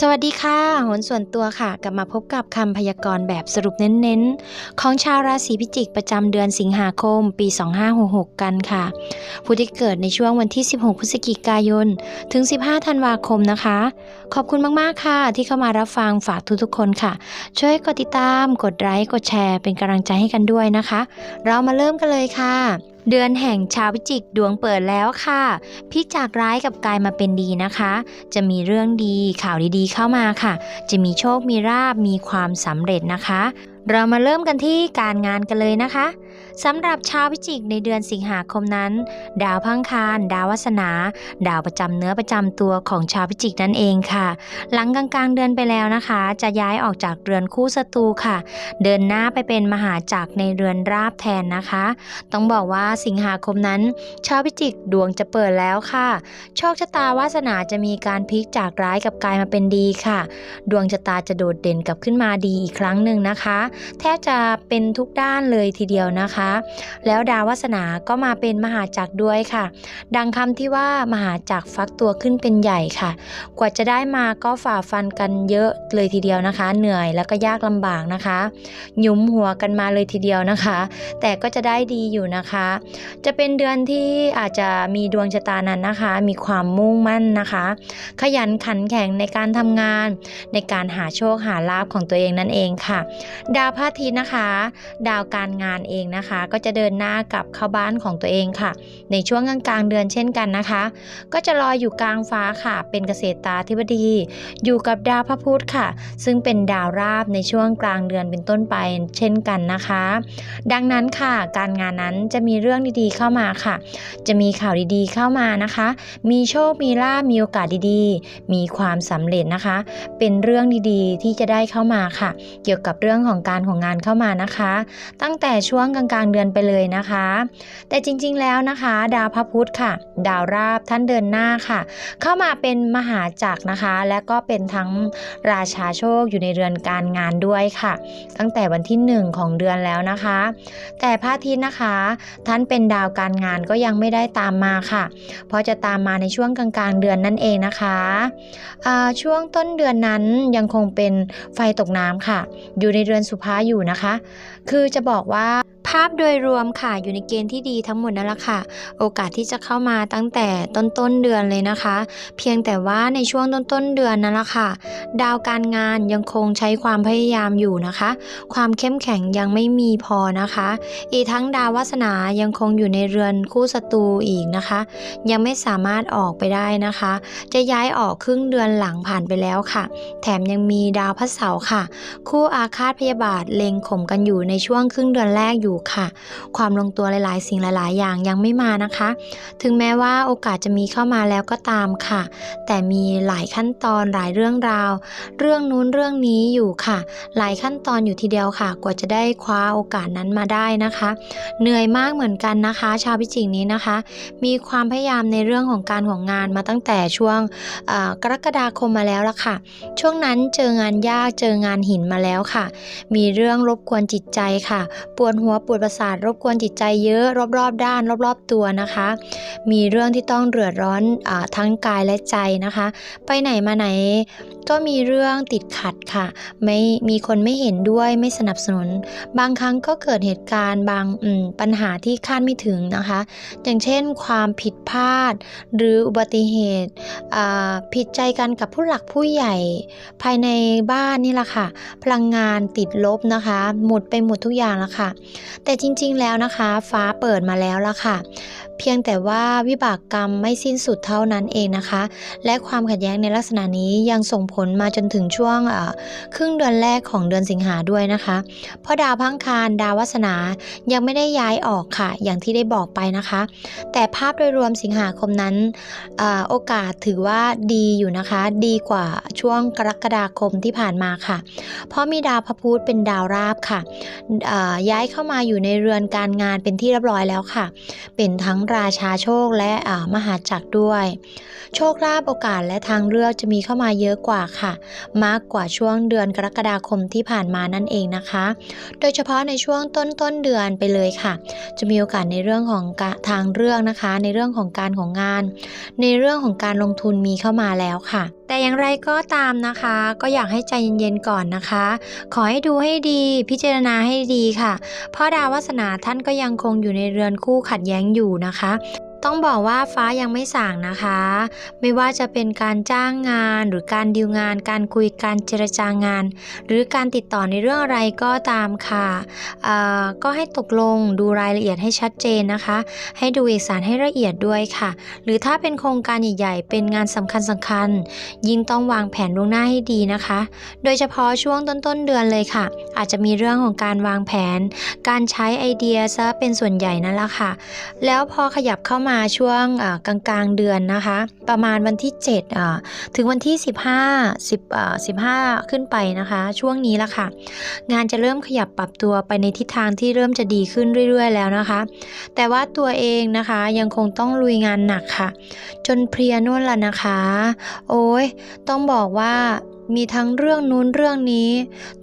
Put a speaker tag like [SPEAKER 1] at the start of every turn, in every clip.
[SPEAKER 1] สวัสดีค่ะหนส่วนตัวค่ะ กลับมาพบกับคำพยากรณ์แบบสรุปเน้นๆ ของชาวราศีพิจิกประจำเดือนสิงหาคม ปี 2566 กันค่ะ ผู้ที่เกิดในช่วงวันที่ 16 พฤศจิกายน ถึง 15 ธันวาคมนะคะ ขอบคุณมากๆค่ะ ที่เข้ามารับฟังฝากทุกๆคนค่ะ ช่วยกดติดตาม กดไลค์กดแชร์เป็นกำลังใจให้กันด้วยนะคะ เรามาเริ่มกันเลยค่ะ เดือนแห่งชาวพิจิกดวงเปิดแล้วค่ะ พิจากร้ายกับกลายมาเป็นดีนะคะ จะมีเรื่องดีข่าวดีๆเข้ามาค่ะ จะมีโชคมีราบมีความสำเร็จนะคะ เรามาเริ่มกันที่การงานกันเลยนะคะ สำหรับชาวพิจิกในเดือนสิงหาคมนั้น ดาวพังคารดาววัสนา ดาวประจำเนื้อประจำตัวของชาวพิจิกนั่นเองค่ะ หลังกลางๆเดือนไปแล้วนะคะ จะย้ายออกจากเรือนคู่ศัตรูค่ะ เดินหน้าไปเป็นมหาจักรในเรือนราบแทนนะคะ ต้องบอกว่าสิงหาคมนั้น ชาวพิจิกดวงจะเปิดแล้วค่ะ โชคชะตาวาสนาจะมีการพลิกจากร้ายกับกลายมาเป็นดีค่ะ ดวงชะตาจะโดดเด่นกับขึ้นมาดีอีกครั้งหนึ่งนะคะ แทบจะเป็นทุกด้านเลยทีเดียวนะคะแล้วดาววาสนาก็มาเป็นมหาจักรด้วยค่ะ ดังคำที่ว่ามหาจักรฟักตัวขึ้นเป็นใหญ่ค่ะ กว่าจะได้มาก็ฝ่าฟันกันเยอะเลยทีเดียวนะคะ เหนื่อยแล้วก็ยากลำบากนะคะ หยุมหัวกันมาเลยทีเดียวนะคะ แต่ก็จะได้ดีอยู่นะคะ จะเป็นเดือนที่อาจจะมีดวงชะตานั้นนะคะ มีความมุ่งมั่นนะคะ ขยันขันแข็งในการทำงาน ในการหาโชคหาลาภของตัวเองนั่นเองค่ะ ดาวพระอาทิตย์นะคะ ดาวการงานเองนะคะก็จะเดินหน้ากลับเข้าบ้านของตัวเองค่ะ ในช่วงกลางๆเดือนเช่นกันนะคะ ก็จะลอยอยู่กลางฟ้าค่ะ เป็นเกษตรตาธิบดี อยู่กับดาวพระพุธค่ะ ซึ่งเป็นดาวราบในช่วงกลางเดือนเป็นต้นไปเช่นกันนะคะ ดังนั้นค่ะ การงานนั้นจะมีเรื่องดีๆเข้ามาค่ะ จะมีข่าวดีๆเข้ามานะคะ มีโชค มีลาภมีโอกาสดีๆ มีความสำเร็จนะคะ เป็นเรื่องดีๆ ที่จะได้เข้ามาค่ะ เกี่ยวกับเรื่องของการของงานเข้ามานะคะ ตั้งแต่ช่วงกลางๆเดือนไปเลยนะคะ แต่จริงๆแล้วนะคะ ดาวพระพุธค่ะ ดาวราบท่านเดินหน้าค่ะ เข้ามาเป็นมหาจักรนะคะ และก็เป็นทั้งราชาโชคอยู่ในเรือนการงานด้วยค่ะ ตั้งแต่วันที่ 1 ของเดือนแล้วนะคะ แต่พระอาทิตย์นะคะ ท่านเป็นดาวการงานก็ยังไม่ได้ตามมาค่ะ เพราะจะตามมาในช่วงกลางๆเดือนนั่นเองนะคะอ่าช่วงต้นเดือนนั้นยังคงเป็นไฟตกน้ำค่ะ อยู่ในเรือนสุภาอยู่นะคะคือจะบอกว่าภาพโดยรวมค่ะอยู่ในเกณฑ์ที่ดีทั้งหมดนั่นแหละค่ะ โอกาสที่จะเข้ามาตั้งแต่ต้นต้นเดือนเลยนะคะ เพียงแต่ว่าในช่วงต้นต้นเดือนนั่นแหละค่ะ ดาวการงานยังคงใช้ความพยายามอยู่นะคะ ความเข้มแข็งยังไม่มีพอนะคะ อีกทั้งดาววาสนายังคงอยู่ในเรือนคู่ศัตรูอีกนะคะ ยังไม่สามารถออกไปได้นะคะ จะย้ายออกครึ่งเดือนหลังผ่านไปแล้วค่ะ แถมยังมีดาวพระเสาร์ค่ะ คู่อาฆาตพยาบาทเล็งข่มกันอยู่ในในช่วงครึ่งเดือนแรกอยู่ค่ะ ความลงตัวหลายๆ สิ่งหลาย ๆ อย่างยังไม่มานะคะ ถึงแม้ว่าโอกาสจะมีเข้ามาแล้วก็ตามค่ะ แต่มีหลายขั้นตอนหลายเรื่องราว เรื่องนู้นเรื่องนี้อยู่ค่ะ หลายขั้นตอนอยู่ทีเดียวค่ะ กว่าจะได้คว้าโอกาสนั้นมาได้นะคะ เหนื่อยมากเหมือนกันนะคะ ชาวพิจิกนี้นะคะ มีความพยายามในเรื่องของการของงานมาตั้งแต่ช่วงกรกฎาคมมาแล้วละค่ะ ช่วงนั้นเจองานยากเจองานหินมาแล้วค่ะ มีเรื่องรบกวนจิตใจค่ะ ปวดหัวปวดประสาทรบกวนจิตใจเยอะรอบๆด้าน รอบๆตัวนะคะ มีเรื่องที่ต้องเดือดร้อนอทั้งกายและใจนะคะ ไปไหนมาไหนก็มีเรื่องติดขัดค่ะ ไม่มีคนไม่เห็นด้วยไม่สนับสนุน บางครั้งก็เกิดเหตุการณ์บางปัญหาที่คาดไม่ถึงนะคะ อย่างเช่น ความผิดพลาด หรืออุบัติเหตุผิดใจกันกับผู้หลักผู้ใหญ่ ภายในบ้านนี่แหละค่ะ พลังงานติดลบนะคะ หมดไปหมดทุกอย่างแล้วค่ะ แต่จริงๆแล้วนะคะ ฟ้าเปิดมาแล้วละค่ะ เพียงแต่ว่าวิบากกรรมไม่สิ้นสุดเท่านั้นเองนะคะ และความขัดแย้งในลักษณะนี้ยังส่งผลมาจนถึงช่วงครึ่งเดือนแรกของเดือนสิงหาด้วยนะคะ เพราะดาวพังคารดาววัสนายังไม่ได้ย้ายออกค่ะ อย่างที่ได้บอกไปนะคะ แต่ภาพโดยรวมสิงหาคมนั้นอโอกาสถือว่าดีอยู่นะคะ ดีกว่าช่วงกรกฎาคมที่ผ่านมาค่ะ เพราะมีดาวพระพุธเป็นดาวราบค่ะ ย้ายเข้ามาอยู่ในเรือนการงานเป็นที่เรียบร้อยแล้วค่ะ เป็นทั้งราชาโชคและมหาจักรด้วย โชคลาภโอกาสและทางเลือกจะมีเข้ามาเยอะกว่าค่ะ มากกว่าช่วงเดือนกรกฎาคมที่ผ่านมานั่นเองนะคะ โดยเฉพาะในช่วงต้นต้นเดือนไปเลยค่ะ จะมีโอกาสในเรื่องของทางเรื่องนะคะ ในเรื่องของการของงาน ในเรื่องของการลงทุนมีเข้ามาแล้วค่ะแต่อย่างไรก็ตามนะคะ ก็อยากให้ใจเย็นๆก่อนนะคะ ขอให้ดูให้ดีพิจารณาให้ดีค่ะ เพราะดาววาสนาท่านก็ยังคงอยู่ในเรือนคู่ขัดแย้งอยู่นะคะ ต้องบอกว่าฟ้ายังไม่ส่างนะคะ ไม่ว่าจะเป็นการจ้างงานหรือการดีลงาน การคุยการเจรจางาน หรือการติดต่อในเรื่องอะไรก็ตามค่ะอ่าก็ให้ตกลงดูรายละเอียดให้ชัดเจนนะคะ ให้ดูเอกสารให้ละเอียดด้วยค่ะ หรือถ้าเป็นโครงการใหญ่ๆ เป็นงานสำคัญสคัญ ยิ่งต้องวางแผนล่วงหน้าให้ดีนะคะ โดยเฉพาะช่วงต้นๆเดือนเลยค่ะ อาจจะมีเรื่องของการวางแผน การใช้ไอเดียซะเป็นส่วนใหญ่นั่นแหละค่ะ แล้วพอขยับเข้ามาช่วงกลางกลางๆเดือนนะคะ ประมาณวันที่7ถึงวันที่ 15 10 15 ขึ้นไปนะคะ ช่วงนี้ละค่ะ งานจะเริ่มขยับปรับตัวไปในทิศทางที่เริ่มจะดีขึ้นเรื่อย ๆ แล้วนะคะ แต่ว่าตัวเองนะคะยังคงต้องลุยงานหนักค่ะ จนเพลียนู่นละนะคะ โอ้ยต้องบอกว่า มีทั้งเรื่องนู้นเรื่องนี้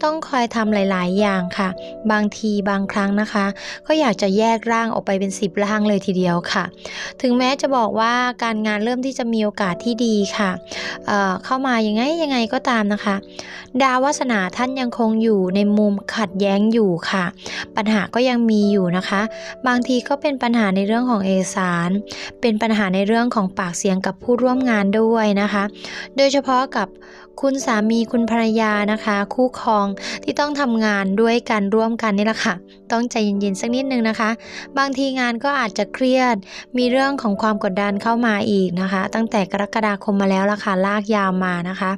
[SPEAKER 1] ต้องคอยทำหลาย ๆ อย่างค่ะ บางทีบางครั้งนะคะ ก็อยากจะแยกร่างออกไปเป็นสิบร่างเลยทีเดียวค่ะ ถึงแม้จะบอกว่าการงานเริ่มที่จะมีโอกาสที่ดีค่ะเเข้ามายังไงยังไงก็ตามนะคะ ดาววาสนาท่านยังคงอยู่ในมุมขัดแย้งอยู่ค่ะ ปัญหาก็ยังมีอยู่นะคะ บางทีก็เป็นปัญหาในเรื่องของเอกสาร เป็นปัญหาในเรื่องของปากเสียงกับผู้ร่วมงานด้วยนะคะ โดยเฉพาะกับคุณสามีคุณภรรยานะคะ คู่ครองที่ต้องทำงานด้วยกันร่วมกันนี่แหละค่ะ ต้องใจเย็นๆสักนิดนึงนะคะ บางทีงานก็อาจจะเครียด มีเรื่องของความกดดันเข้ามาอีกนะคะ ตั้งแต่กรกฎาคมมาแล้วล่ะค่ะลากยาวมานะคะ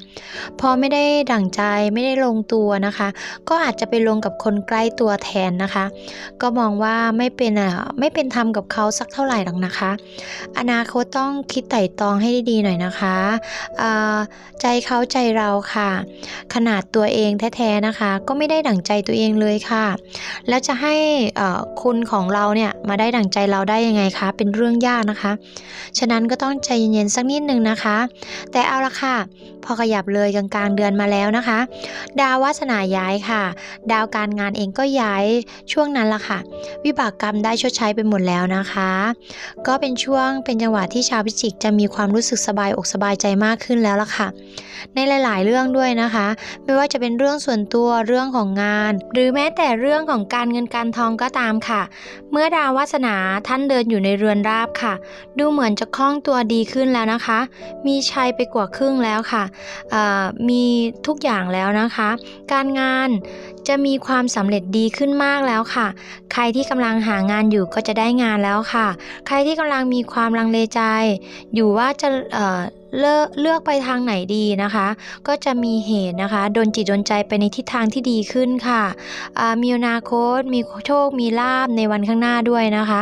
[SPEAKER 1] พอไม่ได้ดั่งใจไม่ได้ลงตัวนะคะ ก็อาจจะไปลงกับคนใกล้ตัวแทนนะคะ ก็มองว่าไม่เป็นอะไม่เป็นธรรมกับเขาสักเท่าไหร่หรอกนะคะ อนาคตต้องคิดไต่ตองให้ดีๆหน่อยนะคะใจเขาใจเราค่ะ ขนาดตัวเองแท้ๆนะคะ ก็ไม่ได้ดั่งใจตัวเองเลยค่ะ แล้วจะให้คุณของเราเนี่ยมาได้ดั่งใจเราได้ยังไงคะ เป็นเรื่องยากนะคะ ฉะนั้นก็ต้องใจเย็นๆสักนิดนึงนะคะ แต่เอาละค่ะ พอขยับเลยกลางๆเดือนมาแล้วนะคะ ดาววาสนาย้ายค่ะ ดาวการงานเองก็ย้ายช่วงนั้นละค่ะ วิบากกรรมได้ชดใช้ไปหมดแล้วนะคะ ก็เป็นช่วงเป็นจังหวะที่ชาวพิจิกจะมีความรู้สึกสบายอกสบายใจมากขึ้นแล้วละค่ะ ในหลายๆเรื่องด้วยนะคะ ไม่ว่าจะเป็นเรื่องส่วนตัวเรื่องของงาน หรือแม้แต่เรื่องของการเงินการทองก็ตามค่ะ เมื่อดาววาสนาท่านเดินอยู่ในเรือนราบค่ะ ดูเหมือนจะคล่องตัวดีขึ้นแล้วนะคะ มีชัยไปกว่าครึ่งแล้วค่ะมีทุกอย่างแล้วนะคะ การงานจะมีความสำเร็จดีขึ้นมากแล้วค่ะ ใครที่กำลังหางานอยู่ก็จะได้งานแล้วค่ะ ใครที่กำลังมีความลังเลใจ อยู่ว่าจะ เลือกเลือกไปทางไหนดีนะคะ ก็จะมีเหตุนะคะโดนจิตโดนใจไปในทิศทางที่ดีขึ้นค่ะมีอนาคต มีโชค มีลาบในวันข้างหน้าด้วยนะคะ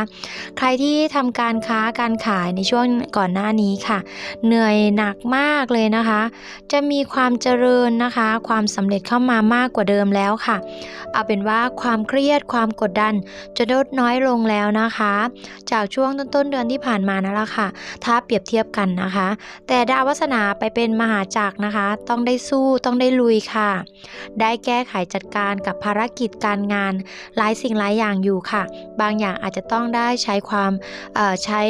[SPEAKER 1] ใครที่ทำการค้าการขายในช่วงก่อนหน้านี้ค่ะ เหนื่อยหนักมากเลยนะคะ จะมีความเจริญนะคะ ความสำเร็จเข้ามามากกว่าเดิมแล้วค่ะ เอาเป็นว่าความเครียดความกดดันจะลดน้อยลงแล้วนะคะ จากช่วงต้นๆเดือนที่ผ่านมานั่นแหละค่ะ ถ้าเปรียบเทียบกันนะคะ แต่ดาววาสนาไปเป็นมหาจักรนะคะ ต้องได้สู้ต้องได้ลุยค่ะ ได้แก้ไขจัดการกับภารกิจการงาน หลายสิ่งหลายอย่างอยู่ค่ะ บางอย่างอาจจะต้องได้ใช้ความใช้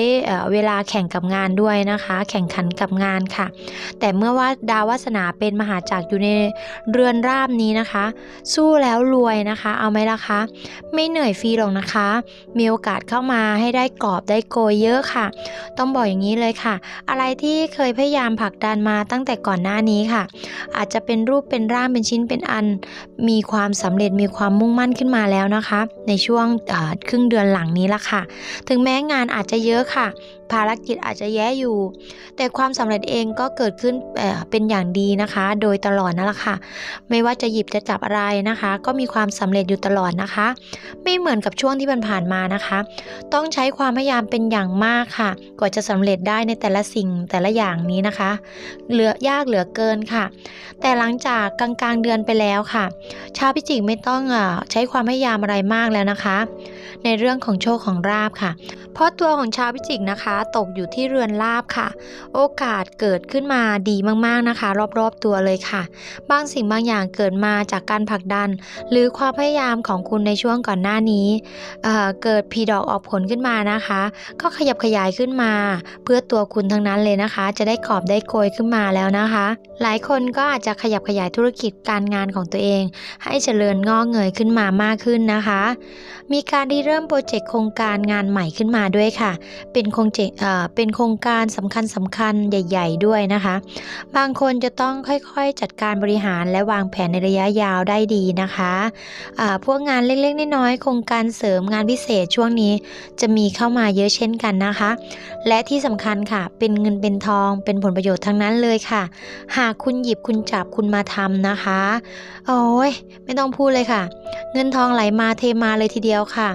[SPEAKER 1] เวลาแข่งกับงานด้วยนะคะ แข่งขันกับงานค่ะ แต่เมื่อว่าดาววาสนาเป็นมหาจักรอยู่ในเรือนราบนี้นะคะ สู้แล้วรวยนะคะ เอาไหมล่ะคะ ไม่เหนื่อยฟรีหรอกนะคะ มีโอกาสเข้ามาให้ได้กรอบได้โกยเยอะค่ะ ต้องบอกอย่างนี้เลยค่ะ อะไรที่เคยพยายามผลักดันมาตั้งแต่ก่อนหน้านี้ค่ะ อาจจะเป็นรูปเป็นร่างเป็นชิ้นเป็นอัน มีความสำเร็จมีความมุ่งมั่นขึ้นมาแล้วนะคะ ในช่วงครึ่งเดือนหลังนี้ละค่ะ ถึงแม้งานอาจจะเยอะค่ะ ภารกิจอาจจะแย่อยู่ แต่ความสำเร็จเองก็เกิดขึ้นเป็นอย่างดีนะคะ โดยตลอดนั่นแหละค่ะ ไม่ว่าจะหยิบจะจับอะไรนะคะ ก็มีความสำเร็จอยู่ตลอดนะคะ ไม่เหมือนกับช่วงที่ผ่านมานะคะ ต้องใช้ความพยายามเป็นอย่างมากค่ะ กว่าจะสำเร็จได้ในแต่ละสิ่งแต่ละอย่างนี้นะคะ เหลือยากเหลือเกินค่ะ แต่หลังจากกลางๆเดือนไปแล้วค่ะ ชาวพิจิกไม่ต้องอใช้ความพยายามอะไรมากแล้วนะคะ ในเรื่องของโชคของราบค่ะ เพราะตัวของชาวพิจิกนะคะตกอยู่ที่เรือนราบค่ะ โอกาสเกิดขึ้นมาดีมากๆนะคะ รอบๆตัวเลยค่ะ บางสิ่งบางอย่างเกิดมาจากการผลักดัน หรือความพยายามของคุณในช่วงก่อนหน้านี้เเกิดพีดอกออกผลขึ้นมานะคะ ก็ขยับขยายขึ้นมา เพื่อตัวคุณทั้งนั้นเลยนะคะ จะได้กอบได้โกยขึ้นมาแล้วนะคะ หลายคนก็อาจจะขยับขยายธุรกิจการงานของตัวเอง ให้เจริญงอกเงยขึ้นมามากขึ้นนะคะ มีการริเริ่มโปรเจกต์โครงการงานใหม่ขึ้นมาด้วยค่ะ เป็นโครงเจกเป็นโครงการสำคัญสำคัญใหญ่ ๆ ด้วยนะคะ บางคนจะต้องค่อยๆจัดการบริหารและวางแผนในระยะยาวได้ดีนะคะอ่าพวกงานเล็กๆน้อยๆโครงการเสริมงานพิเศษช่วงนี้จะมีเข้ามาเยอะเช่นกันนะคะ และที่สำคัญค่ะ เป็นเงินเป็นทองเป็นผลประโยชน์ทั้งนั้นเลยค่ะ หากคุณหยิบคุณจับคุณมาทำนะคะ โอ้ยไม่ต้องพูดเลยค่ะ เงินทองไหลมาเทมาเลยทีเดียวค่ะ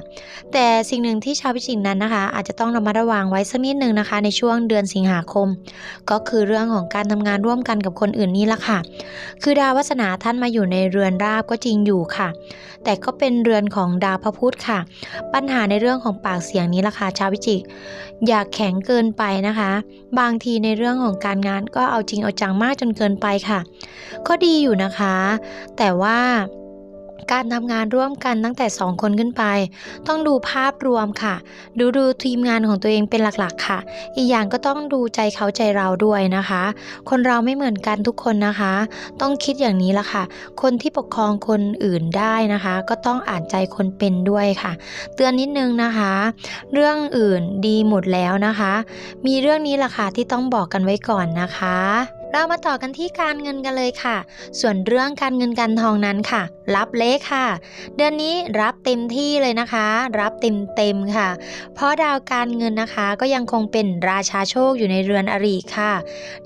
[SPEAKER 1] แต่สิ่งหนึ่งที่ชาวพิจิกนั้นนะคะ อาจจะต้องระมัดระวังไว้สักนิดนึงนะคะ ในช่วงเดือนสิงหาคม ก็คือเรื่องของการทำงานร่วมกันกับคนอื่นนี่ละค่ะ คือดาววัสนาท่านมาอยู่ในเรือนราบก็จริงอยู่ค่ะ แต่ก็เป็นเรือนของดาวพระพุธค่ะ ปัญหาในเรื่องของปากเสียงนี้ละค่ะชาวพิจิก อย่าแข็งเกินไปนะคะ บางทีในเรื่องของการงานก็เอาจริงเอาจังมากจนเกินไปค่ะ ก็ดีอยู่นะคะ แต่ว่า การทำงานร่วมกันตั้งแต่ 2 คนขึ้นไป ต้องดูภาพรวมค่ะ ดูดูทีมงานของตัวเองเป็นหลักๆ ค่ะ อีกอย่างก็ต้องดูใจเขาใจเราด้วยนะคะ คนเราไม่เหมือนกันทุกคนนะคะ ต้องคิดอย่างนี้ละค่ะ คนที่ปกครองคนอื่นได้นะคะ ก็ต้องอ่านใจคนเป็นด้วยค่ะ เตือนนิดนึงนะคะ เรื่องอื่นดีหมดแล้วนะคะ มีเรื่องนี้ละค่ะที่ต้องบอกกันไว้ก่อนนะคะ เรามาต่อกันที่การเงินกันเลยค่ะ ส่วนเรื่องการเงินการทองนั้นค่ะรับเละค่ะ เดือนนี้รับเต็มที่เลยนะคะ รับเต็มเต็มค่ะ เพราะดาวการเงินนะคะก็ยังคงเป็นราชาโชคอยู่ในเรือนอริค่ะ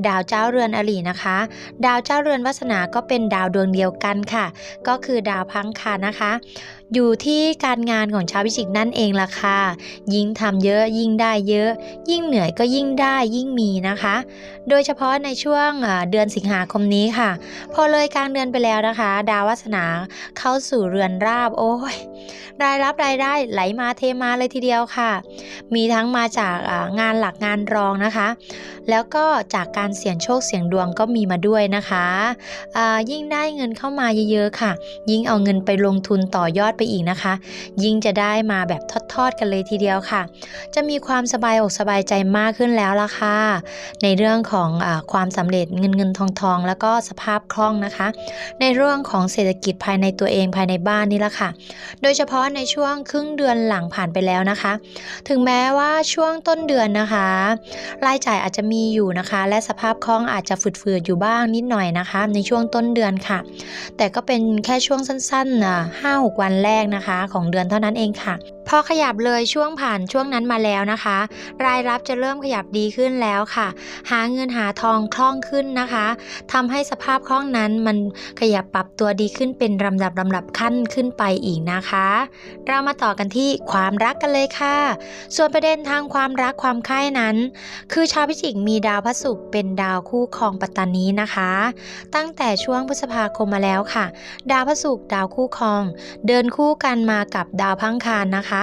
[SPEAKER 1] ดาวเจ้าเรือนอรินะคะ ดาวเจ้าเรือนวาสนาก็เป็นดาวดวงเดียวกันค่ะ ก็คือดาวพังคานะคะ อยู่ที่การงานของชาวพิจิกนั่นเองล่ะค่ะ ยิ่งทำเยอะยิ่งได้เยอะ ยิ่งเหนื่อยก็ยิ่งได้ยิ่งมีนะคะ โดยเฉพาะในช่วงเอ่อเดือนสิงหาคมนี้ค่ะ พอเลยกลางเดือนไปแล้วนะคะ ดาววาสนาเข้าสู่เรือนราบ โอ้ยรายรับรายได้ไหลมาเทมาเลยทีเดียวค่ะ มีทั้งมาจากงานหลักงานรองนะคะ แล้วก็จากการเสี่ยงโชคเสี่ยงดวงก็มีมาด้วยนะคะยิ่งได้เงินเข้ามาเยอะๆค่ะ ยิ่งเอาเงินไปลงทุนต่อยอดไปอีกนะคะ ยิ่งจะได้มาแบบทอดๆกันเลยทีเดียวค่ะ จะมีความสบายอกสบายใจมากขึ้นแล้วล่ะค่ะ ในเรื่องของอความสำเร็จเงินเงินทองทองแล้วก็สภาพคล่องนะคะ ในเรื่องของเศรษฐกิจภายในตัวเองภายในบ้านนี่แหละค่ะ โดยเฉพาะในช่วงครึ่งเดือนหลังผ่านไปแล้วนะคะ ถึงแม้ว่าช่วงต้นเดือนนะคะ รายจ่ายอาจจะมีอยู่นะคะ และสภาพคล่องอาจจะฝืดๆอยู่บ้างนิดหน่อยนะคะ ในช่วงต้นเดือนค่ะ แต่ก็เป็นแค่ช่วงสั้นๆห้าหกวันแรกนะคะ ของเดือนเท่านั้นเองค่ะพอขยับเลยช่วงผ่านช่วงนั้นมาแล้วนะคะ รายรับจะเริ่มขยับดีขึ้นแล้วค่ะ หาเงินหาทองคล่องขึ้นนะคะทำให้สภาพคล่องนั้นมันขยับปรับตัวดีขึ้นเป็นลำดับลำดับขั้นขึ้นไปอีกนะคะ เรามาต่อกันที่ความรักกันเลยค่ะ ส่วนประเด็นทางความรักความใคร่นั้น คือชาวพิจิกมีดาวพระศุกร์เป็นดาวคู่ครองปัตตานีนะคะ ตั้งแต่ช่วงพฤษภาคมมาแล้วค่ะ ดาวพระศุกร์ดาวคู่ครอง เดินคู่กันมากับดาวพังคารนะคะ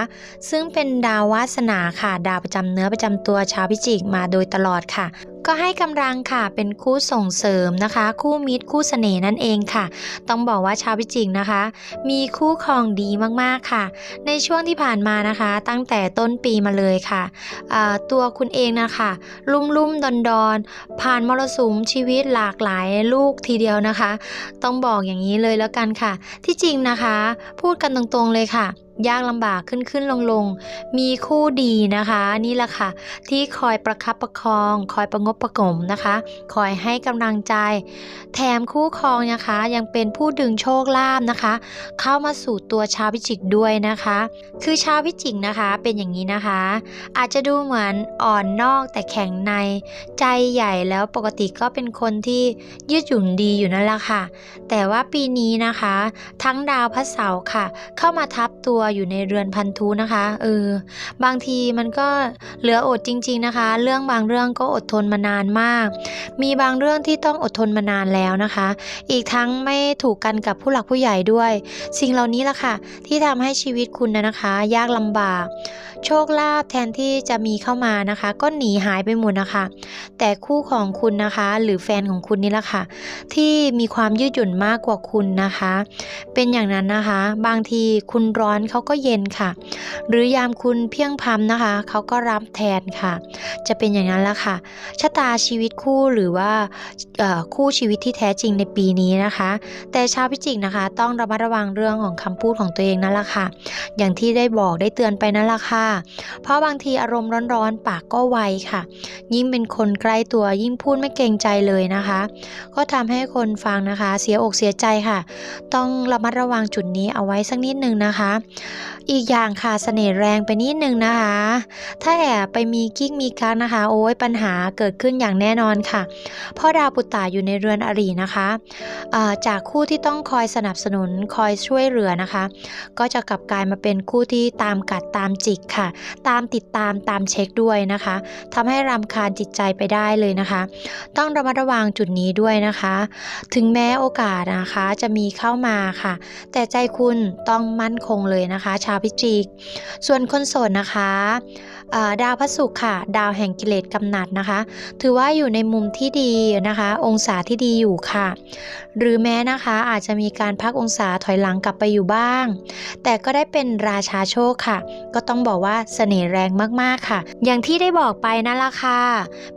[SPEAKER 1] ซึ่งเป็นดาววาสนาค่ะ ดาวประจำเนื้อประจำตัวชาวพิจิกมาโดยตลอดค่ะก็ให้กำลังค่ะเป็นคู่ส่งเสริมนะคะ คู่มิตรคู่เสน่ห์นั่นเองค่ะ ต้องบอกว่าชาวพิจิกนะคะ มีคู่ครองดีมากๆค่ะ ในช่วงที่ผ่านมานะคะ ตั้งแต่ต้นปีมาเลยค่ะตัวคุณเองนะคะ ลุ่มลุ่มดอนดอนๆผ่านมรสุมชีวิตหลากหลายลูกทีเดียวนะคะ ต้องบอกอย่างนี้เลยแล้วกันค่ะ ที่จริงนะคะ พูดกันตรงๆเลยค่ะ ยากลำบากขึ้นขึ้นลงลงมีคู่ดีนะคะ นี่แหละค่ะ ที่คอยประคับประคอง คอยประงบประหงมนะคะ คอยให้กำลังใจ แถมคู่ครองนะคะ ยังเป็นผู้ดึงโชคลาภนะคะ เข้ามาสู่ตัวชาวพิจิกด้วยนะคะ คือชาวพิจิกนะคะเป็นอย่างนี้นะคะ อาจจะดูเหมือนอ่อนนอกแต่แข็งในใจใหญ่แล้วปกติก็เป็นคนที่ยืดหยุ่นดีอยู่นั่นแหละค่ะ แต่ว่าปีนี้นะคะ ทั้งดาวพระเสาร์ค่ะ เข้ามาทับตัวอยู่ในเรือนพันธุนะคะเออบางทีมันก็เหลืออดจริง ๆนะคะ เรื่องบางเรื่องก็อดทนมานานมาก มีบางเรื่องที่ต้องอดทนมานานแล้วนะคะ อีกทั้งไม่ถูกกันกับผู้หลักผู้ใหญ่ด้วย สิ่งเหล่านี้ล่ะค่ะ ที่ทำให้ชีวิตคุณนะนะคะ ยากลำบาก โชคลาภแทนที่จะมีเข้ามานะคะ ก็หนีหายไปหมดนะคะ แต่คู่ของคุณนะคะ หรือแฟนของคุณนี่แหละค่ะ ที่มีความยืดหยุ่นมากกว่าคุณนะคะ เป็นอย่างนั้นนะคะ บางทีคุณร้อนเขาเขาก็เย็นค่ะ หรือยามคุณเพียงพำนะคะ เขาก็รับแทนค่ะ จะเป็นอย่างนั้นละค่ะ ชะตาชีวิตคู่หรือว่าคู่ชีวิตที่แท้จริงในปีนี้นะคะ แต่ชาวพิจิกนะคะ ต้องระมัดระวังเรื่องของคำพูดของตัวเองนั่นแหละค่ะ อย่างที่ได้บอกได้เตือนไปนั่นแหละค่ะ เพราะบางทีอารมณ์ร้อนๆปากก็ไวค่ะ ยิ่งเป็นคนใกล้ตัวยิ่งพูดไม่เกรงใจเลยนะคะ ก็ทำให้คนฟังนะคะ เสียอกเสียใจค่ะ ต้องระมัดระวังจุดนี้เอาไว้สักนิดนึงนะคะอีกอย่างค่ะเสน่ห์แรงไปนิดนึงนะคะ ถ้าแอบไปมีกิ๊กมีกักนะคะ โอ้ยปัญหาเกิดขึ้นอย่างแน่นอนค่ะ เพราะดาวปุตตาอยู่ในเรือนอรินะคะจากคู่ที่ต้องคอยสนับสนุนคอยช่วยเหลือนะคะ ก็จะกลับกลายมาเป็นคู่ที่ตามกัดตามจิกค่ะ ตามติดตามตามเช็คด้วยนะคะทำให้รำคาญจิตใจไปได้เลยนะคะ ต้องระมัดระวังจุดนี้ด้วยนะคะ ถึงแม้โอกาสนะคะจะมีเข้ามาค่ะ แต่ใจคุณต้องมั่นคงเลยนะคะชาวพิจิก ส่วนคนโสดนะคะ ดาวพระศุกร์ค่ะ ดาวแห่งกิเลสกำหนัดนะคะ ถือว่าอยู่ในมุมที่ดีนะคะ องศาที่ดีอยู่ค่ะ หรือแม้นะคะอาจจะมีการพักองศาถอยหลังกลับไปอยู่บ้าง แต่ก็ได้เป็นราชาโชคค่ะ ก็ต้องบอกว่าเสน่ห์แรงมากๆค่ะ อย่างที่ได้บอกไปนั่นละค่ะ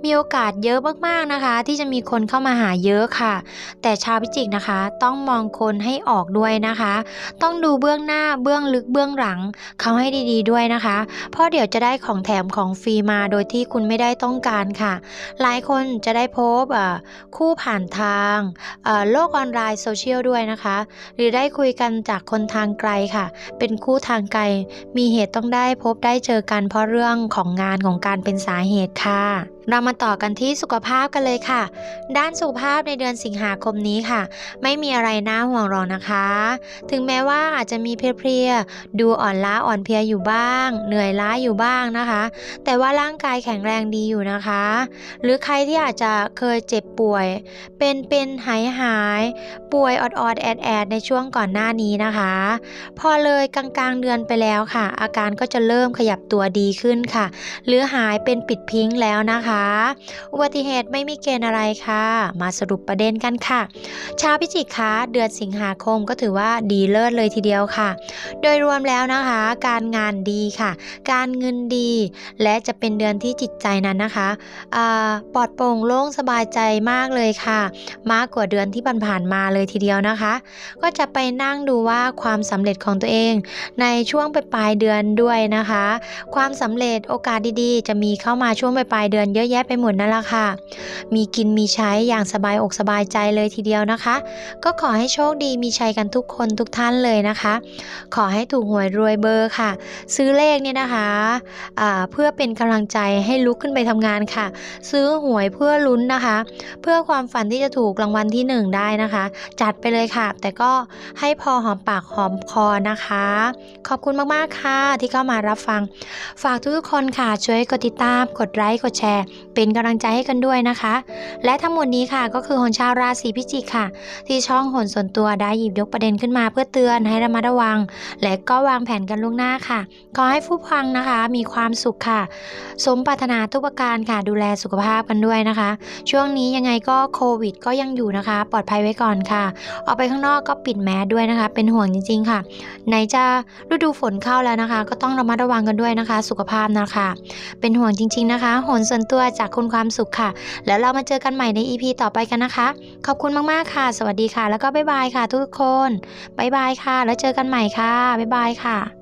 [SPEAKER 1] มีโอกาสเยอะมากๆนะคะ ที่จะมีคนเข้ามาหาเยอะค่ะ แต่ชาวพิจิกนะคะ ต้องมองคนให้ออกด้วยนะคะ ต้องดูเบื้องหน้าเบื้องลึกเบื้องหลังเขาให้ดี ๆด้วยนะคะ เพราะเดี๋ยวจะได้ของแถมของฟรีมาโดยที่คุณไม่ได้ต้องการค่ะ หลายคนจะได้พบคู่ผ่านทางโลกออนไลน์โซเชียลด้วยนะคะ หรือได้คุยกันจากคนทางไกลค่ะ เป็นคู่ทางไกล มีเหตุต้องได้พบได้เจอกันเพราะเรื่องของงานของการเป็นสาเหตุค่ะเรามาต่อกันที่สุขภาพกันเลยค่ะ ด้านสุขภาพในเดือนสิงหาคมนี้ค่ะ ไม่มีอะไรน่าห่วงหรอกนะคะ ถึงแม้ว่าอาจจะมีเพลียๆดูอ่อนล้าอ่อนเพลียอยู่บ้าง เหนื่อยล้าอยู่บ้างนะคะ แต่ว่าร่างกายแข็งแรงดีอยู่นะคะ หรือใครที่อาจจะเคยเจ็บป่วย เป็นเป็นหายหายป่วยออดอดๆแอดแอดในช่วงก่อนหน้านี้นะคะ พอเลยกลางๆเดือนไปแล้วค่ะ อาการก็จะเริ่มขยับตัวดีขึ้นค่ะ หรือหายเป็นปิดพิงแล้วนะคะอุบัติเหตุไม่มีเกณฑ์อะไรค่ะ มาสรุปประเด็นกันค่ะ ชาวพิจิกคะเดือนสิงหาคมก็ถือว่าดีเลิศเลยทีเดียวค่ะ โดยรวมแล้วนะคะ การงานดีค่ะ การเงินดี และจะเป็นเดือนที่จิตใจนั้นนะคะปลอดโปร่งโล่งสบายใจมากเลยค่ะ มากกว่าเดือนที่ผ่านๆมาเลยทีเดียวนะคะ ก็จะไปนั่งดูว่าความสำเร็จของตัวเอง ในช่วงปลายเดือนด้วยนะคะ ความสำเร็จโอกาสดีๆ จะมีเข้ามาช่วงปลายเดือนเยอะอะแยะไปหมดนั่นแหละค่ะ มีกินมีใช้อย่างสบายอกสบายใจเลยทีเดียวนะคะ ก็ขอให้โชคดีมีชัยกันทุกคนทุกท่านเลยนะคะ ขอให้ถูกหวยรวยเบอร์ค่ะ ซื้อเลขเนี่ยนะคะอ่าเพื่อเป็นกำลังใจให้ลุกขึ้นไปทำงานค่ะ ซื้อหวยเพื่อลุ้นนะคะ เพื่อความฝันที่จะถูกรางวัลที่หนึ่งได้นะคะ จัดไปเลยค่ะ แต่ก็ให้พอหอมปากหอมคอนะคะ ขอบคุณมากๆค่ะที่เข้ามารับฟัง ฝากทุกคนค่ะช่วยกดติดตาม กดไลค์ กดแชร์เป็นกำลังใจให้กันด้วยนะคะ และทั้งหมดนี้ค่ะก็คือหนชาวราศีพิจิกค่ะ ที่ช่องหนส่วนตัวได้หยิบยกประเด็นขึ้นมาเพื่อเตือนให้ระมัดระวัง และก็วางแผนกันล่วงหน้าค่ะขอให้ผู้ฟังนะคะมีความสุขค่ะ สมปรารถนาทุกประการค่ะดูแลสุขภาพกันด้วยนะคะ ช่วงนี้ยังไงก็โควิดก็ยังอยู่นะคะ ปลอดภัยไว้ก่อนค่ะ ออกไปข้างนอกก็ปิดแมสด้วยนะคะ เป็นห่วงจริง ๆ ค่ะ ไหนจะฤดูฝนเข้าแล้วนะคะ ก็ต้องระมัดระวังกันด้วยนะคะ สุขภาพนะคะ เป็นห่วงจริง ๆ นะคะหนส่วนตัววจากคุณความสุขค่ะ แล้วเรามาเจอกันใหม่ใน EP ต่อไปกันนะคะ ขอบคุณมากๆค่ะ สวัสดีค่ะ แล้วก็บ๊ายบายค่ะ ทุกคนบ๊ายบายค่ะ แล้วเจอกันใหม่ค่ะบ๊ายบายค่ะ